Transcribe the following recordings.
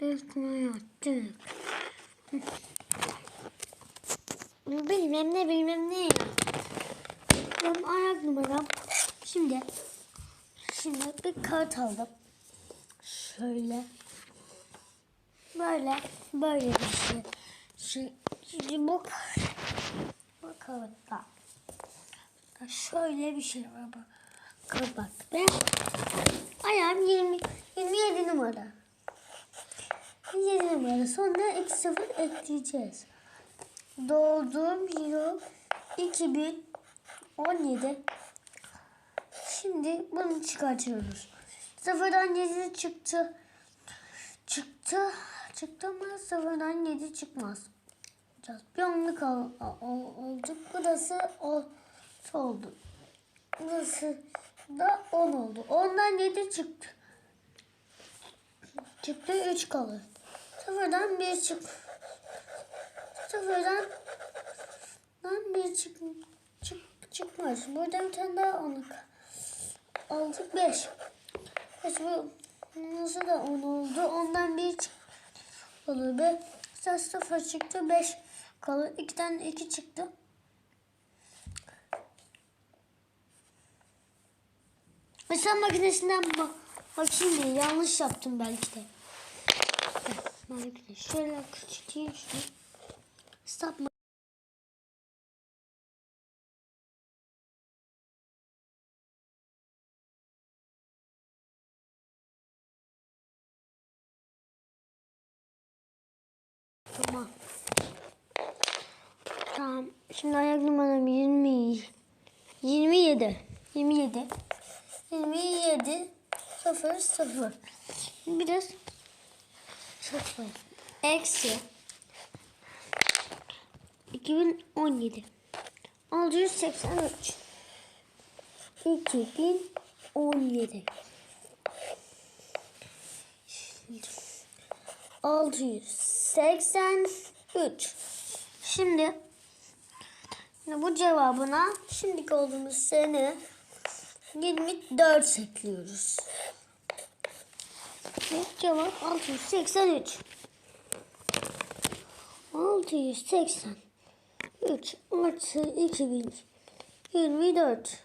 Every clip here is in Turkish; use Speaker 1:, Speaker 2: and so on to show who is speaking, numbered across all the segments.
Speaker 1: Üstüne yattık. Bilmem ne bilmem ne. Benim ayak numaram. Şimdi şimdi bir kart aldım. Şöyle. Böyle böyle bir şey. Şimdi bu bu kağıtta şöyle bir şey var bak. Kapat. Ben ayağım 20 27 numara. 27 numara. Sonra 2 sıfır ekleyeceğiz. Doğduğum yıl 2017. Şimdi bunu çıkartıyoruz. Sıfırdan 7 çıktı. Çıktı. Çıktı ama sıfırdan 7 çıkmaz. Bir onluk al, al, oldu. Burası o, oldu. Burası da 10 oldu. Ondan 7 çıktı. Çıktı 3 kalır. Sıfırdan 1 çık. Sıfırdan dan 1 çık, çık, çıkmaz. Burada bir tane daha 10 aldık 5. 5 bu nasıl da 10 oldu. Ondan 1 çık. Olur be. Sen 0 çıktı 5 kalır. 2'den 2 çıktı. Mesela makinesinden bak bakayım diye yanlış yaptım belki de. De şöyle küçülteyim şunu. Stop ma- Tamam. Tamam. Şimdi ayak numaram 20 27. 27. 27 0 0. Biraz 0. Eksi 2017 683 2017 683 Şimdi Şimdi bu cevabına şimdiki olduğumuz sene 24 ekliyoruz. Cevap 683. 683 artı 2024.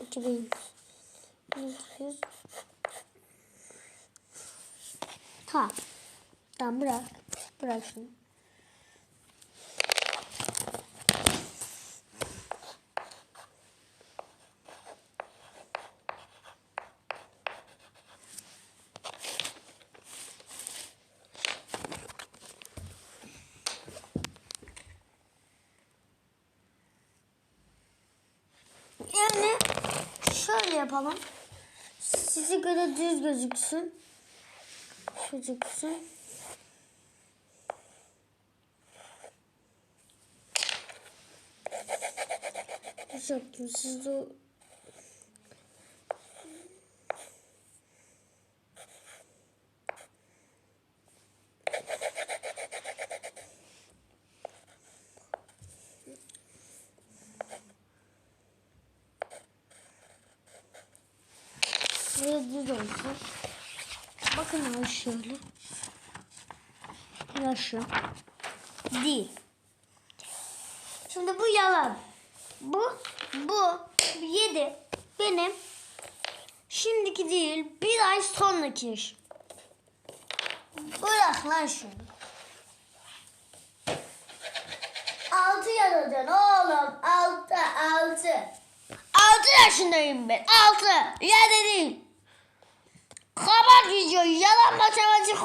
Speaker 1: 2400 Ha. Tamam bırak. Bırak şunu. Şöyle yapalım. Size göre düz gözüksün. Gözüksün. Düz yaptım. Siz de Şöyle düz olsun. Bakın abi şöyle. Yaşı. Değil. Şimdi bu yalan. Bu, bu, yedi benim şimdiki değil bir ay sonraki iş. Bırak lan şunu. Altı yazacaksın oğlum. Altı, altı. Altı yaşındayım ben. Altı. Ya değil. Kapat videoyu. Yalan matematik